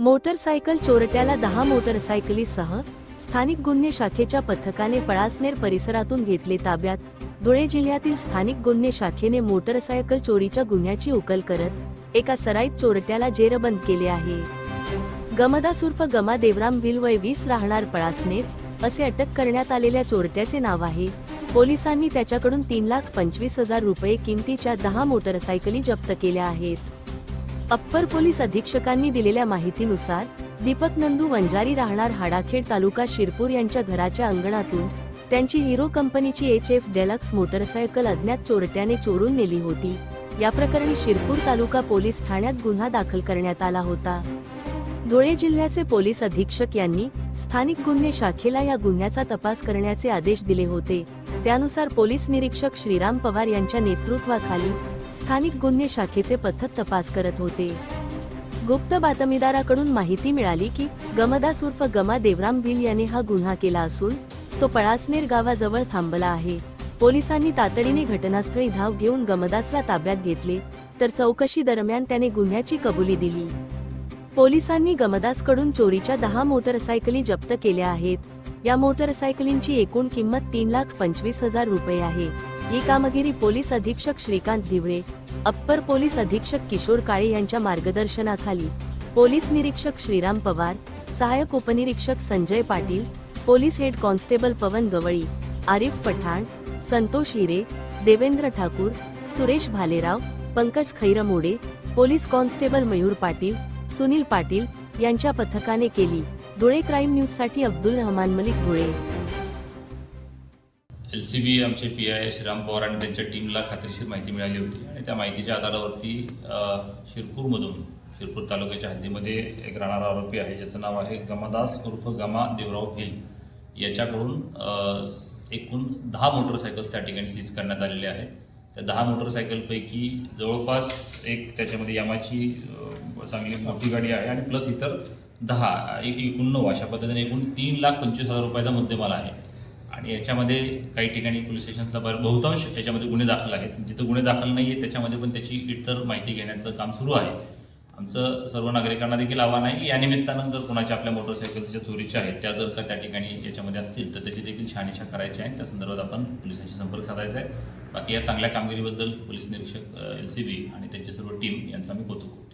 Motorcycle चोरट्याला दहा मोटरसायकलीसह स्थानिक गुन्हे शाखेच्या पथकाने पळासनेर परिसरातून घेतले ताब्यात. धुळे जिल्ह्यातील स्थानिक गुन्हे शाखेने मोटरसायकल चोरीच्या गुन्ह्याची उकल करत एका सराईत चोरट्याला जेरबंद केले आहे. गमदास उर्फ गमा देवराम भिल वय वीस राहणार पळासनेर असे अटक करण्यात आलेल्या चोरट्याचे नाव आहे. पोलिसांनी त्याच्याकडून तीन लाख पंचवीस हजार रुपये किमतीच्या दहा मोटरसायकली जप्त केल्या आहेत. अप्पर पोलीस अधीक्षकांनी दिलेल्या माहितीनुसार दीपक नंदू वंजारी राहणार हाडाखेड तालुका शिरपूर यांच्या घराच्या अंगणातून त्यांची हिरो कंपनीची एच एफ डेलक्स मोटरसायकल अज्ञात चोरट्याने चोरून नेली होती. या प्रकरणी शिरपूर तालुका पोलीस ठाण्यात गुन्हा दाखल करण्यात आला होता. धुळे जिल्ह्याचे पोलीस अधीक्षक यांनी स्थानिक गुन्हे शाखेला या गुन्ह्याचा तपास करण्याचे आदेश दिले होते. त्यानुसार पोलीस निरीक्षक श्रीराम पवार यांच्या नेतृत्वाखाली स्थानिक गुन्हे शाखेचे पथक तपास करत होते. गुप्त बातमीदाराकडून माहिती मिळाली की गमदास उर्फ गमा देवराम भिल याने हा गुन्हा केला असून तो पळासनेर गावाजवळ थांबला आहे. पोलिसांनी तातडीने घटनास्थळी धाव घेऊन गमदासला ताब्यात घेतले तर चौकशी दरम्यान त्याने गुन्ह्याची कबुली दिली. पोलिसांनी गमदासकडून चोरीच्या दहा मोटरसायकली जप्त केल्या आहेत. या मोटरसायकलींची एकूण किंमत तीन लाख पंचवीस हजार रुपये आहे. ही कामगिरी पोलीस अधीक्षक श्रीकांत दिवळे अप्पर पोलीस अधीक्षक किशोर काळे यांच्या मार्गदर्शनाखाली पोलीस निरीक्षक श्रीराम पवार सहाय्यक उपनिरीक्षक Sanjay Patil police head constable Pawan Gawali Arif Pathan Santosh Hire Devendra Thakur Suresh Bhalerao Pankaj Khairmode police constable Mayur Patil Sunil Patil यांच्या पथकाने केली. धुळे क्राईम न्यूजसाठी Abdul Rahman Malik Dhule. L C B आमचे P I Shriram Pawar आणि त्यांच्या टीमला खात्रीशीर माहिती मिळाली होती. आणि त्या माहितीच्या आधारावरती शिरपूरमधून शिरपूर तालुक्याच्या हद्दीमध्ये एक राहणारा आरोपी आहे ज्याचं नाव आहे गमादास उर्फ गमा देवराव भिल. याच्याकडून एकूण दहा मोटरसायकल्स त्या ठिकाणी सीज करण्यात आलेले आहेत. त्या दहा मोटरसायकलपैकी जवळपास एक त्याच्यामध्ये यामाची चांगली मोठी गाडी आहे आणि प्लस इतर दहा एक एकूण नऊ अशा पद्धतीने एकूण तीन लाख पंचवीस हजार रुपयाचा मुद्देमाल आहे. आणि याच्यामध्ये काही ठिकाणी पोलीस स्टेशनला बरं बहुतांश याच्यामध्ये गुन्हे दाखल आहेत. जिथं गुन्हे दाखल नाही आहेत त्याच्यामध्ये पण त्याची इतर माहिती घेण्याचं काम सुरू आहे. आमचं सर्व नागरिकांना देखील आव्हान आहे. की या निमित्तानं जर कोणाच्या आपल्या मोटरसायकलच्या चोरीच्या आहेत त्या जर का त्या ठिकाणी याच्यामध्ये असतील तर त्याची देखील शहानिशा करायची आहे. त्या संदर्भात आपण पोलिसांशी संपर्क साधायचा आहे. बाकी या चांगल्या कामगिरीबद्दल पोलीस निरीक्षक एल सी बी आणि त्यांची सर्व टीम यांचा मी कौतुक